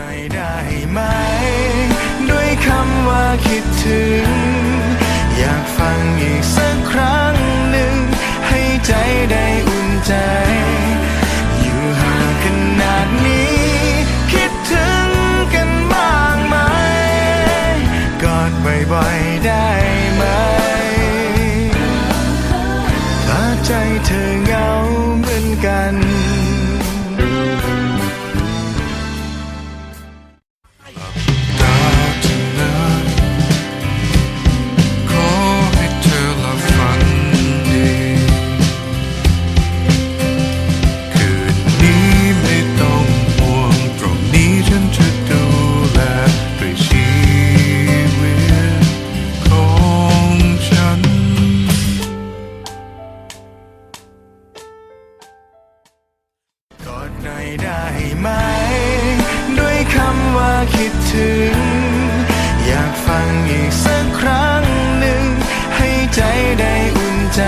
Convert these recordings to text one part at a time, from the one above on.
หน่อยได้ไหม ด้วยคำว่าคิดถึง อยากฟังอีกสักครั้ง หน่อยได้ไหม ด้วยคำว่าคิดถึง อยากฟังอีกสักครั้งหนึ่ง ให้ใจได้อุ่นใจ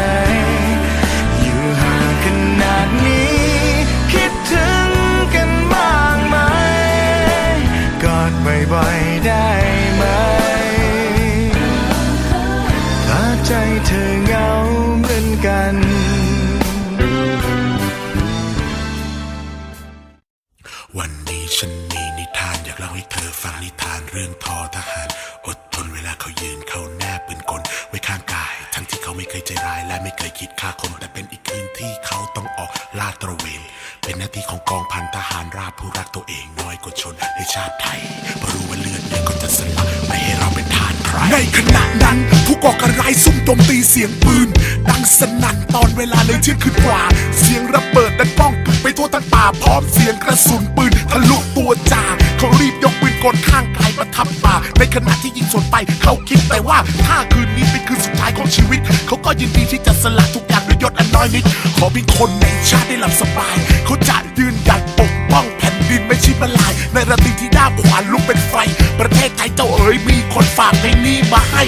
เล่าให้เธอฟังนิทานเรื่องทอทหาร อดทนเวลาเขายืนเขาแนบปืนกลไว้ข้างกาย ทั้งที่เขาไม่เคยใจร้ายและไม่เคยคิดฆ่าคน แต่เป็นอีกคืนที่เขาต้องออกลาดตระเวน เป็นหน้าที่ของกองพันทหารราบผู้รักตัวเองน้อยกว่าชนในชาติไทยเพราะรู้ว่าเลือดเนี่ยก็จะสลักไม่ให้เราเป็นทานใครในขณะนั้นผู้ก่อการร้ายซุ่มโจมตีเสียงปืน ดังสนั่นตอนเวลาเลยเที่ยงคืนกว่า เสียงระเบิดดังป้องไปทั่วทั้งป่าพร้อมเสียงกระสุนปืนทะลุตัวจ่า เขารีบยกปืนกลข้างกายมาทับป่าในขณะที่ยิงสวนไป เขาคิดแต่ว่า ถ้าคืนนี้เป็นคืนสุดท้ายของชีวิต เขาก็ยินดีที่จะสละทุกอย่างด้วยยศอันน้อยนิด ขอเพียงคนในชาติได้หลับสบาย เขาจะยืนหยัดปกป้องแผ่นดินไม่ชิบลาย ในระตีที่ด้าขวานลุกเป็นไฟ ประเทศไทยเจ้าเอ๋ยมีคนฝากเพลงนี้มาให้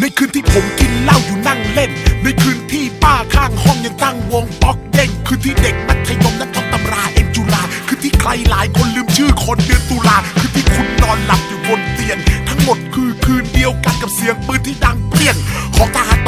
ในคืนที่ผมกินเหล้าอยู่นั่งเล่น ในคืนที่ป้าข้างห้องยังตั้งวงป๊อกเด้งคืนที่เด็กมัธยมนั้นท่องตำราเอ็นจุฬาคืนที่ใครหลายคนลืมชื่อคนเดือนตุลาคืนที่คุณนอนหลับอยู่บนเตียง ทั้งหมดคือคืนเดียวกันกับเสียงปืนที่ดังเปรี้ยงของทหาร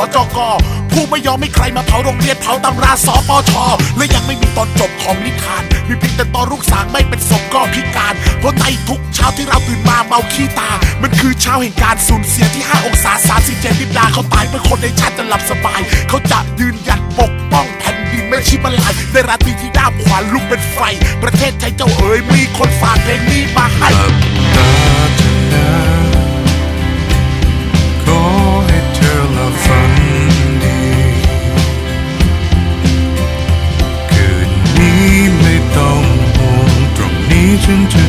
อต้านขอจอกอผู้ไม่ยอมให้ใครมาเผาโรงเรียนเผาตำราสปชและยังไม่มีตอนจบของนิทาน มีเพียงแต่ตอนลูกสางไม่เป็นศพก็พิการ เพราะในทุกเช้าที่เราตื่นมาเมาขี้ตา มันคือเช้าแห่งการสูญเสียที่ 5 องศา37ลิบดาเขาตายเพื่อคนในชาติจะหลับสบาย เขาจะยืนหยัดปกป้องแผ่นดินไม่ชิบลายในราตรีที่ด้ามขวานลุกเป็นไฟ ประเทศไทยเจ้าเอ๋ยมีคนฝากเพลงนี้มาให้ รง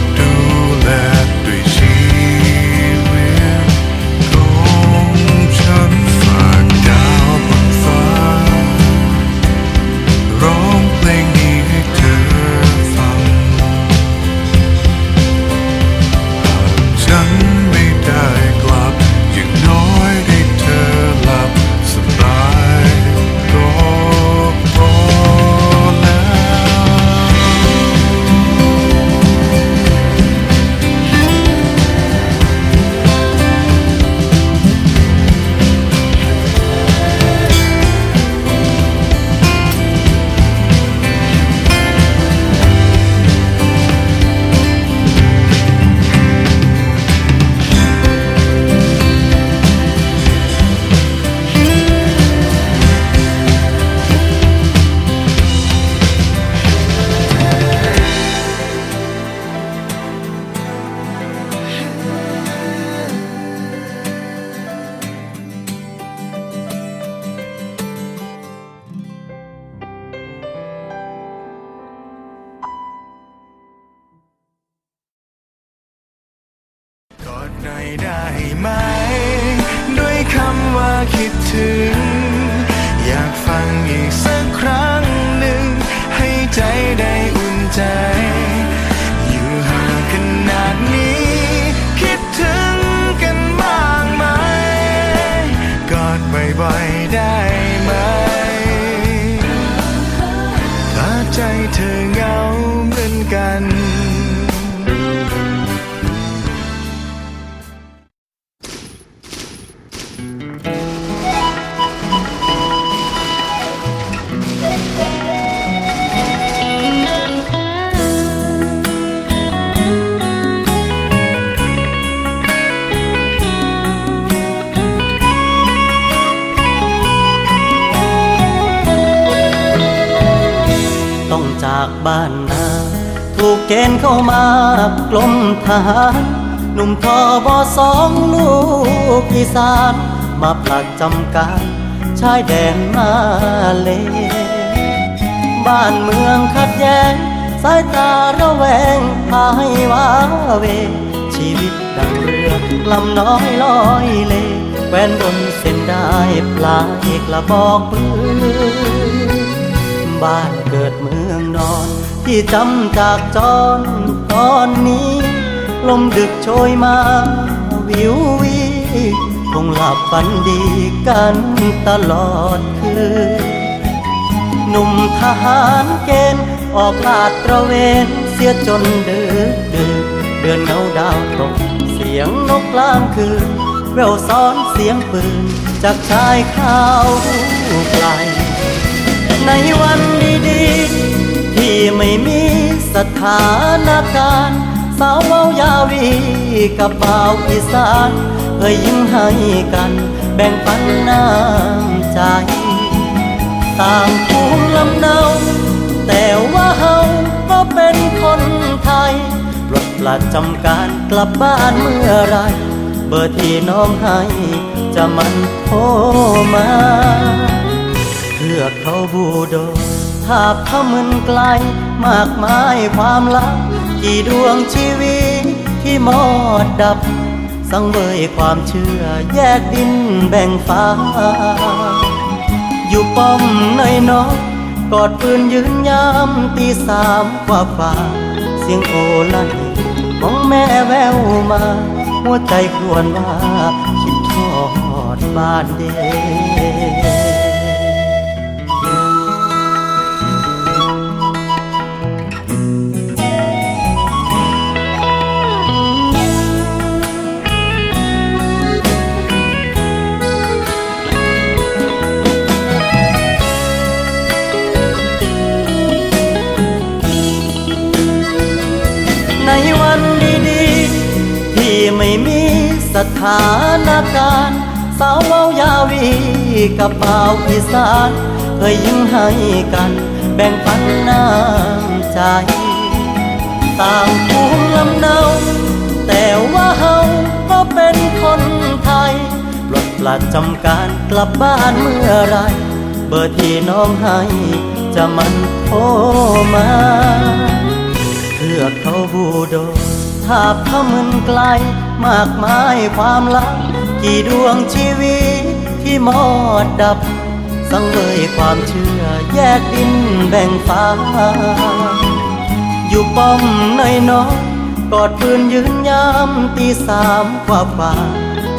หน่ได้ไหม ด้วยคำว่าคิดถึง ต้องจากบ้านนา ถูกเกณฑ์เข้ามากลมทหาร หนุ่มทอบอสองลูกอีสาน มาผลัดจำการชายแดนมาเล บ้านเมืองขัดแย้ง สายตาระแวงพาให้ว้าเว ชีวิตดังเรือลำน้อยลอยเลแวนบนเส้นได้ปลายกระบอกปืนบ้านเกิดเมืองนอน ที่จำจากจรตอนนี้ ลมดึกโชยมาวิววีคงหลับฝันดีกันตลอดคืนหนุ่มทหารเกณฑ์ออกลาดตระเวนเสียจนดึกดื่นเดือนเงาดาวตกเสียงนกกลางคืนแววซ้อนเสียงปืนจากชายข้าวไกล ในวันดีๆ ที่ไม่มีสถานการณ์ สาวเว้ายาวีกับบ่าวอีสานเคยยิ้มให้กันแบ่งปันน้ำใจต่างภูมิลำเนา แต่ว่าเฮาก็เป็นคนไทยปลดประจำการกลับบ้านเมื่อไร เบอร์ที่น้องให้ จะมันโทรมาเทือเขาบูโดทาบทะมึนไกล มากมายความลับ กี่ดวงชีวิตที่มอดดับ สังเวยความเชื่อแยกดินแบ่งฟ้า อยู่ป้อมในนอยกอดปืนยืนยามตีสามกว่าฝ่า เสียงโอลั่นของแม่แววมา หัวใจครวญว่าคิดทอดบ้านเด สถานการณ์สาวเว้ายาวีกับเบ่าอีสานเคยยิ้มให้กันแบ่งปันน้ำใจต่างภูมิลำเนา แต่ว่าเฮาก็เป็นคนไทยปลดประจำการกลับบ้านเมื่อไรเบอร์ที่น้องให้จะมันโทรมาเทือเขาบูโด ทาบทะมึนไกล มากมายความลับ กี่ดวงชีวิตที่มอดดับ สังเวยความเชื่อแยกดินแบ่งฟ้า อยู่ป้อมในน้อยกอดปืนยืนยามตีสามกว่าฝ่า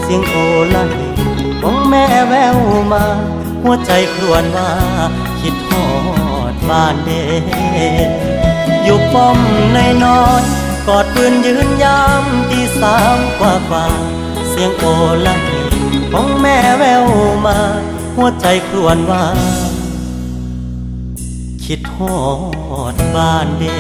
เสียงโอลั่นของแม่แววมา หัวใจครวญว่า คิดทอดบ้านเดอยู่ป้อมในน้อย กอดปืนยืนยามตีสามกว่าฝ่าเสียงโอลั่นของแม่แววมา หัวใจครวญว่า คิดหอดบ้านเด้